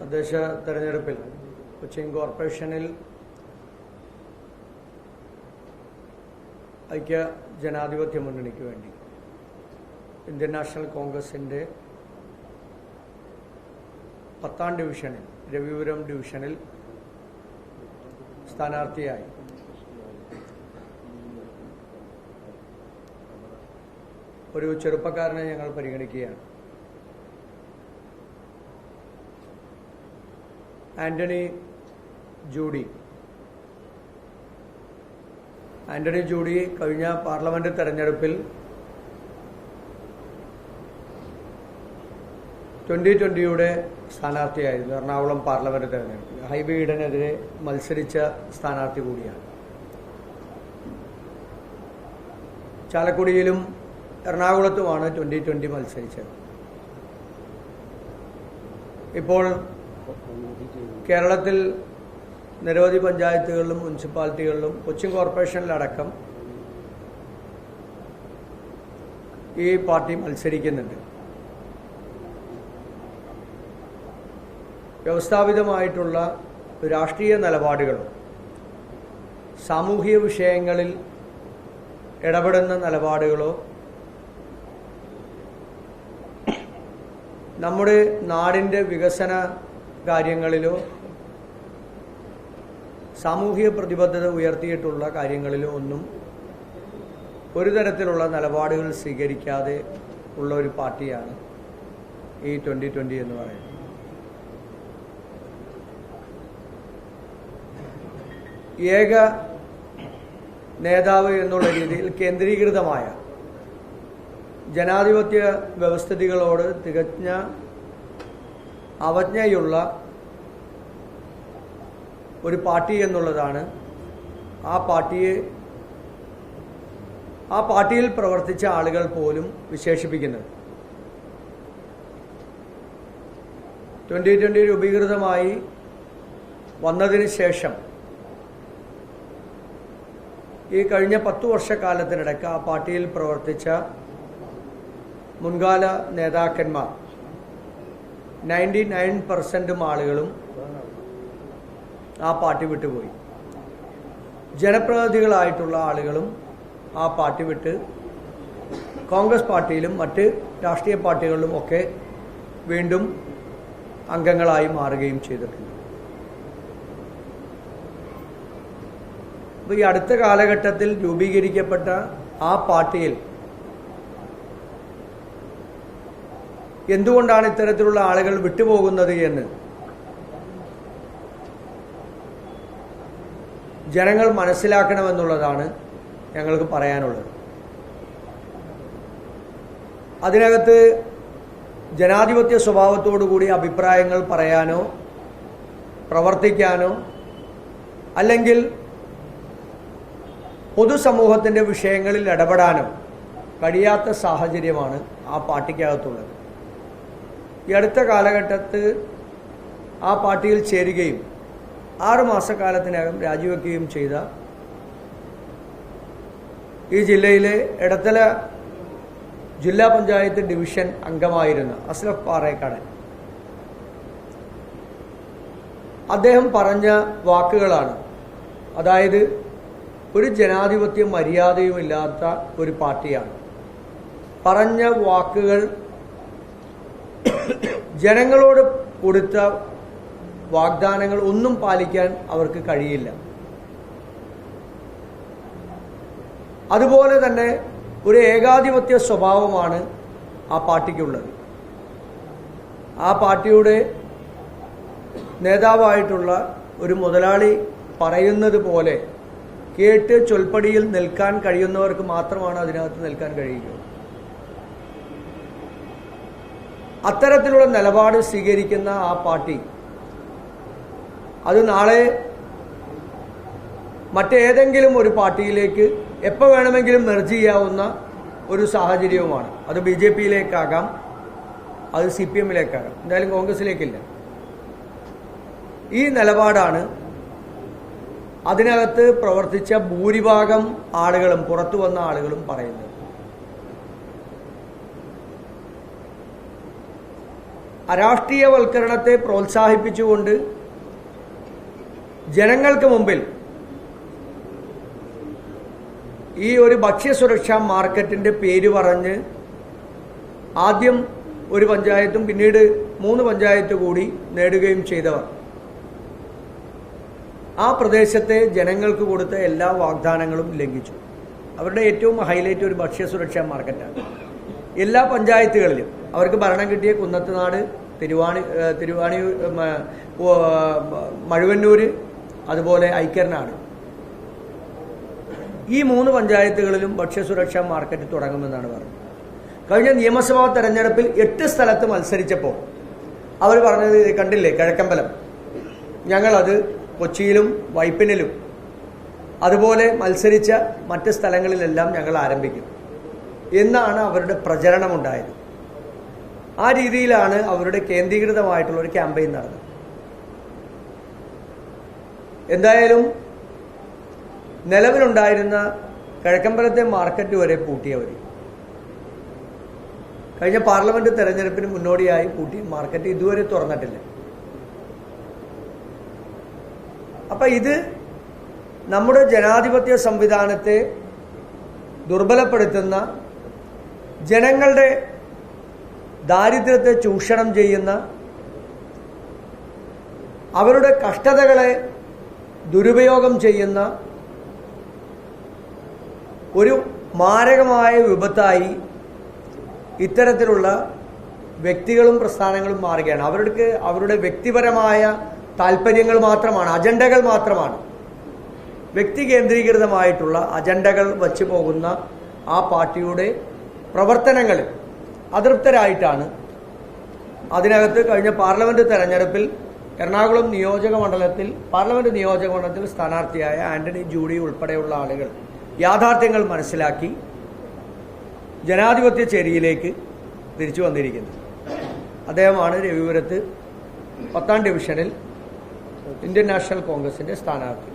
തദ്ദേശ തെരഞ്ഞെടുപ്പിൽ കൊച്ചിൻ കോർപ്പറേഷനിൽ ഐക്യ ജനാധിപത്യ മുന്നണിക്ക് വേണ്ടി ഇന്ത്യൻ നാഷണൽ കോൺഗ്രസിന്റെ പത്താം ഡിവിഷനിൽ രവിപുരം ഡിവിഷനിൽ സ്ഥാനാർത്ഥിയായി. ഒരു ചെറുപ്പക്കാരനെ ഞങ്ങൾ പരിഗണിക്കുകയാണ്. ആന്റണി ജൂഡി. ആന്റണി ജൂഡി കഴിഞ്ഞ പാർലമെന്റ് തെരഞ്ഞെടുപ്പിൽ ട്വന്റി ട്വന്റിയുടെ സ്ഥാനാർത്ഥിയായിരുന്നു എറണാകുളം പാർലമെന്റ് തെരഞ്ഞെടുപ്പിൽ. ഹൈബി ഈഡനെതിരെ മത്സരിച്ച സ്ഥാനാർത്ഥി കൂടിയാണ്. ചാലക്കുടിയിലും എറണാകുളത്തുമാണ് ട്വന്റി ട്വന്റി മത്സരിച്ചത്. ഇപ്പോൾ കേരളത്തിൽ നിരവധി പഞ്ചായത്തുകളിലും മുനിസിപ്പാലിറ്റികളിലും കൊച്ചിൻ കോർപ്പറേഷനിലടക്കം ഈ പാർട്ടി മത്സരിക്കുന്നുണ്ട്. വ്യവസ്ഥാപിതമായിട്ടുള്ള രാഷ്ട്രീയ നിലപാടുകളും സാമൂഹിക വിഷയങ്ങളിൽ ഇടപെടുന്ന നിലപാടുകളോ നമ്മുടെ നാടിന്റെ വികസന കാര്യങ്ങളിലോ സാമൂഹിക പ്രതിബദ്ധത ഉയർത്തിയിട്ടുള്ള കാര്യങ്ങളിലോ ഒന്നും ഒരു തരത്തിലുള്ള നിലപാടുകൾ സ്വീകരിക്കാതെ ഉള്ള ഒരു പാർട്ടിയാണ് ഈ ട്വന്റി ട്വന്റി എന്ന് പറയുന്നത്. ഏക നേതാവ് എന്നുള്ള രീതിയിൽ കേന്ദ്രീകൃതമായ ജനാധിപത്യ വ്യവസ്ഥിതികളോട് തികഞ്ഞ അവജ്ഞയുള്ള ഒരു പാർട്ടി എന്നുള്ളതാണ്. ആ പാർട്ടിയെ ആ പാർട്ടിയിൽ പ്രവർത്തിച്ച ആളുകൾ പോലും വിശേഷിപ്പിക്കുന്നത്. ട്വന്റി ട്വന്റി രൂപീകൃതമായി വന്നതിന് ശേഷം ഈ കഴിഞ്ഞ പത്തു വർഷക്കാലത്തിനിടയ്ക്ക് ആ പാർട്ടിയിൽ പ്രവർത്തിച്ച മുൻകാല നേതാക്കന്മാർ നയന്റി നയൻ പെർസെന്റും ആളുകളും ആ പാർട്ടി വിട്ടുപോയി. ജനപ്രതിനിധികളായിട്ടുള്ള ആളുകളും ആ പാർട്ടി വിട്ട് കോൺഗ്രസ് പാർട്ടിയിലും മറ്റ് രാഷ്ട്രീയ പാർട്ടികളിലും ഒക്കെ വീണ്ടും അംഗങ്ങളായി മാറുകയും ചെയ്തിട്ടുണ്ട്. അപ്പോൾ ഈ അടുത്ത കാലഘട്ടത്തിൽ രൂപീകരിക്കപ്പെട്ട ആ പാർട്ടിയിൽ എന്തുകൊണ്ടാണ് ഇത്തരത്തിലുള്ള ആളുകൾ വിട്ടുപോകുന്നത് എന്ന്? ജനങ്ങൾ മനസ്സിലാക്കണമെന്നുള്ളതാണ് ഞങ്ങൾക്ക് പറയാനുള്ളത്. അതിനകത്ത് ജനാധിപത്യ സ്വഭാവത്തോടുകൂടി അഭിപ്രായങ്ങൾ പറയാനോ പ്രവർത്തിക്കാനോ അല്ലെങ്കിൽ പൊതുസമൂഹത്തിന്റെ വിഷയങ്ങളിൽ ഇടപെടാനോ കഴിയാത്ത സാഹചര്യമാണ് ആ പാർട്ടിക്കകത്തുള്ളത്. ഈ അടുത്ത കാലഘട്ടത്ത് ആ പാർട്ടിയിൽ ചേരുകയും ആറ് മാസക്കാലത്തിനകം രാജിവെക്കുകയും ചെയ്ത ഈ ജില്ലയിലെ ഇടത്തല ജില്ലാ പഞ്ചായത്ത് ഡിവിഷൻ അംഗമായിരുന്ന അസ്ലഫ് പാറേക്കാടൻ. അദ്ദേഹം പറഞ്ഞ വാക്കുകളാണ്. അതായത് ഒരു ജനാധിപത്യ മര്യാദയുമില്ലാത്ത ഒരു പാർട്ടിയാണ്. പറഞ്ഞ വാക്കുകൾ ജനങ്ങളോട് കൊടുത്ത വാഗ്ദാനങ്ങൾ ഒന്നും പാലിക്കാൻ അവർക്ക് കഴിയില്ല. അതുപോലെ തന്നെ ഒരു ഏകാധിപത്യ സ്വഭാവമാണ് ആ പാർട്ടിക്കുള്ളത്. ആ പാർട്ടിയുടെ നേതാവായിട്ടുള്ള ഒരു മുതലാളി പറയുന്നത് പോലെ കേട്ട് ചൊൽപ്പടിയിൽ നിൽക്കാൻ കഴിയുന്നവർക്ക് മാത്രമാണ് അതിനകത്ത് നിൽക്കാൻ കഴിയുക അത്തരത്തിലുള്ള നിലപാട് സ്വീകരിക്കുന്ന ആ പാർട്ടി അത് നാളെ മറ്റേതെങ്കിലും ഒരു പാർട്ടിയിലേക്ക് എപ്പോൾ വേണമെങ്കിലും മെർജ് ചെയ്യാവുന്ന ഒരു സാഹചര്യവുമാണ്. അത് ബി ജെ പിയിലേക്കാകാം അത് സി പി എമ്മിലേക്കാകാം. എന്തായാലും കോൺഗ്രസിലേക്കില്ല ഈ നിലപാടാണ് അതിനകത്ത് പ്രവർത്തിച്ച ഭൂരിഭാഗം ആളുകളും പുറത്തു വന്ന ആളുകളും പറയുന്നത്. അരാഷ്ട്രീയവൽക്കരണത്തെ പ്രോത്സാഹിപ്പിച്ചുകൊണ്ട് ജനങ്ങൾക്ക് മുമ്പിൽ ഈ ഒരു ഭക്ഷ്യസുരക്ഷാ മാർക്കറ്റിന്റെ പേര് പറഞ്ഞ് ആദ്യം ഒരു പഞ്ചായത്തും പിന്നീട് മൂന്ന് പഞ്ചായത്ത് കൂടി നേടുകയും ചെയ്തവർ. ആ പ്രദേശത്തെ ജനങ്ങൾക്ക് കൊടുത്ത എല്ലാ വാഗ്ദാനങ്ങളും ലംഘിച്ചു. അവരുടെ ഏറ്റവും ഹൈലൈറ്റ് ഒരു ഭക്ഷ്യസുരക്ഷാ മാർക്കറ്റാണ്. എല്ലാ പഞ്ചായത്തുകളിലും. അവർക്ക് ഭരണം കിട്ടിയ കുന്നത്തുനാട് തിരുവാണി തിരുവാണി മഴുവന്നൂര് അതുപോലെ ഐക്യർനാട് ഈ മൂന്ന് പഞ്ചായത്തുകളിലും ഭക്ഷ്യസുരക്ഷാ മാർക്കറ്റ് തുടങ്ങുമെന്നാണ് പറഞ്ഞത്. കഴിഞ്ഞ നിയമസഭാ തെരഞ്ഞെടുപ്പിൽ എട്ട് സ്ഥലത്ത് മത്സരിച്ചപ്പോൾ അവർ പറഞ്ഞത് കണ്ടില്ലേ കിഴക്കമ്പലം. ഞങ്ങളത് കൊച്ചിയിലും വൈപ്പിനിലും അതുപോലെ മത്സരിച്ച മറ്റ് സ്ഥലങ്ങളിലെല്ലാം ഞങ്ങൾ ആരംഭിക്കും. എന്നാണ് അവരുടെ പ്രചരണമുണ്ടായത്. ആ രീതിയിലാണ് അവരുടെ കേന്ദ്രീകൃതമായിട്ടുള്ള ഒരു ക്യാമ്പയിൻ നടന്നത്. എന്തായാലും നിലവിലുണ്ടായിരുന്ന കിഴക്കമ്പലത്തെ മാർക്കറ്റ് വരെ പൂട്ടിയവർ കഴിഞ്ഞ പാർലമെന്റ് തെരഞ്ഞെടുപ്പിന് മുന്നോടിയായി പൂട്ടി. മാർക്കറ്റ് ഇതുവരെ തുറന്നിട്ടില്ല. അപ്പൊ ഇത് നമ്മുടെ ജനാധിപത്യ സംവിധാനത്തെ ദുർബലപ്പെടുത്തുന്ന ജനങ്ങളുടെ ദാരിദ്ര്യത്തെ ചൂഷണം ചെയ്യുന്ന അവരുടെ കഷ്ടതകളെ ദുരുപയോഗം ചെയ്യുന്ന ഒരു മാരകമായ വിപത്തായി ഇത്തരത്തിലുള്ള വ്യക്തികളും പ്രസ്ഥാനങ്ങളും മാറുകയാണ്. അവർക്ക് അവരുടെ വ്യക്തിപരമായ താല്പര്യങ്ങൾ മാത്രമാണ് അജണ്ടകൾ മാത്രമാണ്. വ്യക്തി കേന്ദ്രീകൃതമായിട്ടുള്ള അജണ്ടകൾ വച്ചു പോകുന്ന ആ പാർട്ടിയുടെ പ്രവർത്തനങ്ങൾ അതൃപ്തരായിട്ടാണ്. അതിനകത്ത് കഴിഞ്ഞ പാർലമെന്റ് തെരഞ്ഞെടുപ്പിൽ എറണാകുളം നിയോജക മണ്ഡലത്തിൽ പാർലമെന്റ് നിയോജക മണ്ഡലത്തിൽ സ്ഥാനാർത്ഥിയായ ആന്റണി ജൂഡി ഉൾപ്പെടെയുള്ള ആളുകൾ യാഥാർത്ഥ്യങ്ങൾ മനസ്സിലാക്കി ജനാധിപത്യ ചേരിയിലേക്ക് തിരിച്ചു വന്നിരിക്കുന്നത് അദ്ദേഹമാണ് രവിപുരത്ത് പത്താം ഡിവിഷനിൽ ഇന്ത്യൻ നാഷണൽ കോൺഗ്രസിന്റെ സ്ഥാനാർത്ഥി.